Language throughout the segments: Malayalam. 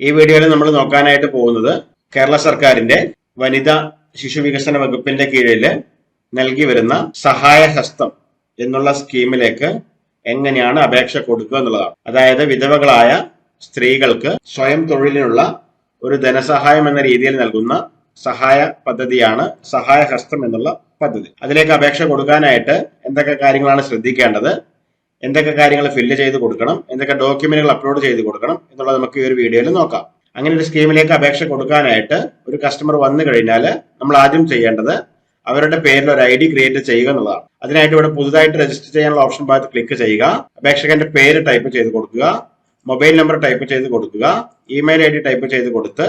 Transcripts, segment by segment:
ഈ വീഡിയോയിൽ നമ്മൾ നോക്കാനായിട്ട് പോകുന്നത് കേരള സർക്കാരിന്റെ വനിതാ ശിശു വികസന വകുപ്പിന്റെ കീഴിൽ നൽകി വരുന്ന സഹായ ഹസ്തം എന്നുള്ള സ്കീമിലേക്ക് എങ്ങനെയാണ് അപേക്ഷ കൊടുക്കുക എന്നുള്ളതാണ്. അതായത് വിധവകളായ സ്ത്രീകൾക്ക് സ്വയം തൊഴിലിനുള്ള ഒരു ധനസഹായം എന്ന രീതിയിൽ നൽകുന്ന സഹായ പദ്ധതിയാണ് സഹായ ഹസ്തം എന്നുള്ള പദ്ധതി. അതിലേക്ക് അപേക്ഷ കൊടുക്കാനായിട്ട് എന്തൊക്കെ കാര്യങ്ങളാണ് ശ്രദ്ധിക്കേണ്ടത്? എന്തൊക്കെ കാര്യങ്ങൾ ഫില്ല് ചെയ്ത് കൊടുക്കണം എന്തൊക്കെ ഡോക്യുമെന്റുകൾ അപ്ലോഡ് ചെയ്ത് കൊടുക്കണം എന്നുള്ളത് നമുക്ക് ഈ ഒരു വീഡിയോയിൽ നോക്കാം. അങ്ങനെ ഒരു സ്കീമിലേക്ക് അപേക്ഷ കൊടുക്കാനായിട്ട് ഒരു കസ്റ്റമർ വന്നു കഴിഞ്ഞാൽ നമ്മൾ ആദ്യം ചെയ്യേണ്ടത് അവരുടെ പേരിൽ ഒരു ഐ ഡി ക്രിയേറ്റ് ചെയ്യുക എന്നുള്ളതാണ്. അതിനായിട്ട് ഇവിടെ പുതുതായിട്ട് രജിസ്റ്റർ ചെയ്യാനുള്ള ഓപ്ഷൻ ഭാഗത്ത് ക്ലിക്ക് ചെയ്യുക അപേക്ഷകന്റെ പേര് ടൈപ്പ് ചെയ്ത് കൊടുക്കുക മൊബൈൽ നമ്പർ ടൈപ്പ് ചെയ്ത് കൊടുക്കുക ഇമെയിൽ ഐ ഡി ടൈപ്പ് ചെയ്ത് കൊടുത്ത്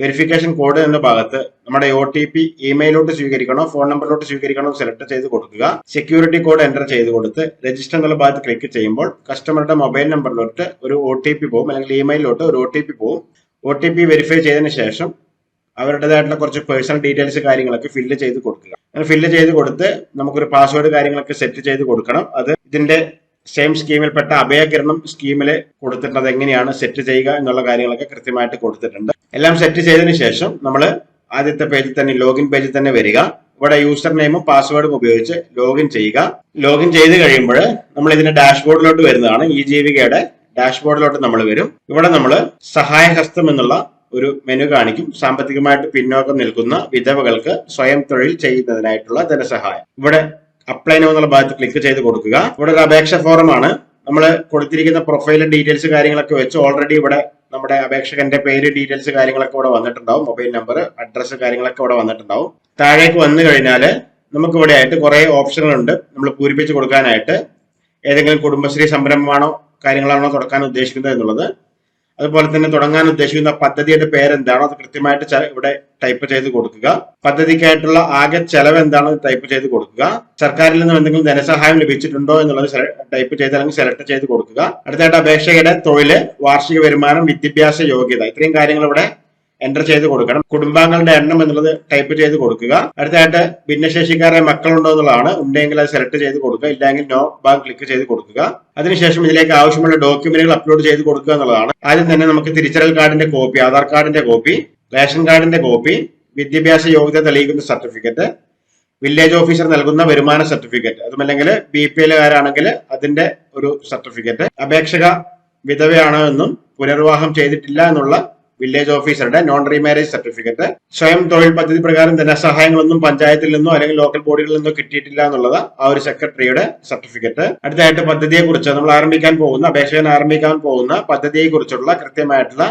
വെരിഫിക്കേഷൻ കോഡ് എന്ന ഭാഗത്ത് നമ്മുടെ ഒ ടി പി ഇമെയിലോട്ട് സ്വീകരിക്കണോ ഫോൺ നമ്പറിലോട്ട് സ്വീകരിക്കണോ സെലക്ട് ചെയ്ത് കൊടുക്കുക. സെക്യൂരിറ്റി കോഡ് എന്റർ ചെയ്ത് കൊടുത്ത് രജിസ്റ്റർ എന്നുള്ള ഭാഗത്ത് ക്ലിക്ക് ചെയ്യുമ്പോൾ കസ്റ്റമറുടെ മൊബൈൽ നമ്പറിലോട്ട് ഒരു ഒ ടി പി പോകും അല്ലെങ്കിൽ ഇമെയിലോട്ട് ഒരു ഒ ടി പി പോകും ഒ ടി പി വെരിഫൈ ചെയ്തതിന് ശേഷം അവരുടേതായിട്ടുള്ള കുറച്ച് പേഴ്സണൽ ഡീറ്റെയിൽസ് കാര്യങ്ങളൊക്കെ ഫില്ല് ചെയ്ത് കൊടുക്കുക. അങ്ങനെ ഫില്ല് ചെയ്ത് കൊടുത്ത് നമുക്കൊരു പാസ്വേഡ് കാര്യങ്ങളൊക്കെ സെറ്റ് ചെയ്ത് കൊടുക്കണം. അത് ഇതിന്റെ സെയിം സ്കീമിൽപ്പെട്ട അഭയകിരണം സ്കീമിൽ കൊടുത്തിട്ടുള്ളത് എങ്ങനെയാണ് സെറ്റ് ചെയ്യുക എന്നുള്ള കാര്യങ്ങളൊക്കെ കൃത്യമായിട്ട് കൊടുത്തിട്ടുണ്ട്. എല്ലാം സെറ്റ് ചെയ്തതിന് ശേഷം നമ്മൾ ആദ്യത്തെ പേജിൽ തന്നെ ലോഗിൻ പേജിൽ തന്നെ വരിക. ഇവിടെ യൂസർ നെയിമും പാസ്വേഡും ഉപയോഗിച്ച് ലോഗിൻ ചെയ്യുക. ലോഗിൻ ചെയ്ത് കഴിയുമ്പോൾ നമ്മൾ ഇതിന്റെ ഡാഷ്ബോർഡിലോട്ട് വരുന്നതാണ്. ഈ ജീവികയുടെ ഡാഷ്ബോർഡിലോട്ട് നമ്മൾ വരും. ഇവിടെ നമ്മൾ സഹായഹസ്തം എന്നുള്ള ഒരു മെനു കാണിക്കും. സാമ്പത്തികമായിട്ട് പിന്നോക്കം നിൽക്കുന്ന വിധവകൾക്ക് സ്വയം തൊഴിൽ ചെയ്യുന്നതിനായിട്ടുള്ള ധനസഹായം. ഇവിടെ അപ്ലൈ നോ എന്നുള്ള ഭാഗത്ത് ക്ലിക്ക് ചെയ്ത് കൊടുക്കുക. ഇവിടെ ഒരു അപേക്ഷ ഫോറമാണ് നമ്മൾ കൊടുത്തിരിക്കുന്ന പ്രൊഫൈലും ഡീറ്റെയിൽസ് കാര്യങ്ങളൊക്കെ വെച്ച് ഓൾറെഡി ഇവിടെ നമ്മുടെ അപേക്ഷകന്റെ പേര് ഡീറ്റെയിൽസ് കാര്യങ്ങളൊക്കെ ഇവിടെ വന്നിട്ടുണ്ടാവും. മൊബൈൽ നമ്പർ അഡ്രസ്സ് കാര്യങ്ങളൊക്കെ ഇവിടെ വന്നിട്ടുണ്ടാവും. താഴേക്ക് വന്നു കഴിഞ്ഞാൽ നമുക്ക് ഇവിടെ ആയിട്ട് കുറെ ഓപ്ഷനുകളുണ്ട് നമ്മൾ പൂരിപ്പിച്ച് കൊടുക്കാനായിട്ട് ഏതെങ്കിലും കുടുംബശ്രീ സംരംഭമാണോ കാര്യങ്ങളാണോ തുടക്കാൻ ഉദ്ദേശിക്കുന്നത് എന്നുള്ളത് അതുപോലെ തന്നെ തുടങ്ങാൻ ഉദ്ദേശിക്കുന്ന പദ്ധതിയുടെ പേരെന്താണോ അത് കൃത്യമായിട്ട് ഇവിടെ ടൈപ്പ് ചെയ്ത് കൊടുക്കുക. പദ്ധതിക്കായിട്ടുള്ള ആകെ ചെലവ് എന്താണോ ടൈപ്പ് ചെയ്ത് കൊടുക്കുക. സർക്കാരിൽ നിന്നും എന്തെങ്കിലും ധനസഹായം ലഭിച്ചിട്ടുണ്ടോ എന്നുള്ളത് ടൈപ്പ് ചെയ്ത് അല്ലെങ്കിൽ സെലക്ട് ചെയ്ത് കൊടുക്കുക. അടുത്തായിട്ട് അപേക്ഷയുടെ തൊഴിൽ വാർഷിക വരുമാനം വിദ്യാഭ്യാസ യോഗ്യത. ഇത്രയും കാര്യങ്ങൾ ഇവിടെ എന്റർ ചെയ്ത് കൊടുക്കണം. കുടുംബാംഗങ്ങളുടെ എണ്ണം എന്നുള്ളത് ടൈപ്പ് ചെയ്ത് കൊടുക്കുക. അടുത്തായിട്ട് ഭിന്നശേഷിക്കാരെ മക്കളുണ്ടോ എന്നുള്ളതാണ്. ഉണ്ടെങ്കിൽ അത് സെലക്ട് ചെയ്ത് കൊടുക്കുക. ഇല്ലെങ്കിൽ നോ ഭാഗം ക്ലിക്ക് ചെയ്ത് കൊടുക്കുക. അതിനുശേഷം ഇതിലേക്ക് ആവശ്യമുള്ള ഡോക്യുമെന്റുകൾ അപ്ലോഡ് ചെയ്ത് കൊടുക്കുക എന്നുള്ളതാണ്. ആദ്യം തന്നെ നമുക്ക് തിരിച്ചറിയൽ കാർഡിന്റെ കോപ്പി ആധാർ കാർഡിന്റെ കോപ്പി റേഷൻ കാർഡിന്റെ കോപ്പി വിദ്യാഭ്യാസ യോഗ്യത തെളിയിക്കുന്ന സർട്ടിഫിക്കറ്റ് വില്ലേജ് ഓഫീസർ നൽകുന്ന വരുമാന സർട്ടിഫിക്കറ്റ് അതുമല്ലെങ്കിൽ ബി പി എല്ലുകാരാണെങ്കിൽ അതിന്റെ ഒരു സർട്ടിഫിക്കറ്റ് അപേക്ഷക വിധവയാണോ എന്നും പുനർവാഹം ചെയ്തിട്ടില്ല എന്നുള്ള വില്ലേജ് ഓഫീസറുടെ നോൺ റീമാരേജ് സർട്ടിഫിക്കറ്റ് സ്വയം തൊഴിൽ പദ്ധതി പ്രകാരം ധനസഹായങ്ങളൊന്നും പഞ്ചായത്തിൽ നിന്നോ അല്ലെങ്കിൽ ലോക്കൽ ബോഡികളിൽ നിന്നോ കിട്ടിയിട്ടില്ല എന്നുള്ളത് ആ ഒരു സെക്രട്ടറിയുടെ സർട്ടിഫിക്കറ്റ് അടുത്തായിട്ട് പദ്ധതിയെ കുറിച്ച് നമ്മൾ ആരംഭിക്കാൻ പോകുന്ന അപേക്ഷകൻ ആരംഭിക്കാൻ പോകുന്ന പദ്ധതിയെ കുറിച്ചുള്ള കൃത്യമായിട്ടുള്ള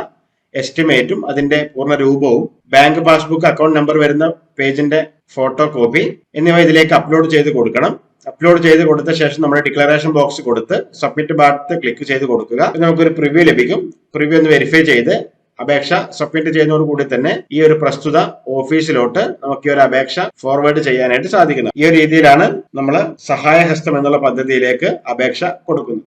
എസ്റ്റിമേറ്റും അതിന്റെ പൂർണ രൂപവും ബാങ്ക് പാസ്ബുക്ക് അക്കൗണ്ട് നമ്പർ വരുന്ന പേജിന്റെ ഫോട്ടോ കോപ്പി എന്നിവ ഇതിലേക്ക് അപ്ലോഡ് ചെയ്ത് കൊടുക്കണം. അപ്ലോഡ് ചെയ്ത് കൊടുത്ത ശേഷം നമ്മുടെ ഡിക്ലറേഷൻ ബോക്സ് കൊടുത്ത് സബ്മിറ്റ് ഭാഗത്ത് ക്ലിക്ക് ചെയ്ത് കൊടുക്കുക. നമുക്കൊരു പ്രിവ്യൂ ലഭിക്കും. പ്രിവ്യൂ ഒന്ന് വെരിഫൈ ചെയ്ത് അപേക്ഷ സബ്മിറ്റ് ചെയ്യുന്നതോടുകൂടി തന്നെ ഈ ഒരു പ്രസ്തുത ഓഫീസിലോട്ട് നമുക്ക് ഈ ഒരു അപേക്ഷ ഫോർവേഡ് ചെയ്യാനായിട്ട് സാധിക്കുന്നത് ഈ ഒരു രീതിയിലാണ് നമ്മൾ സഹായഹസ്തം എന്നുള്ള പദ്ധതിയിലേക്ക് അപേക്ഷ കൊടുക്കുന്നത്.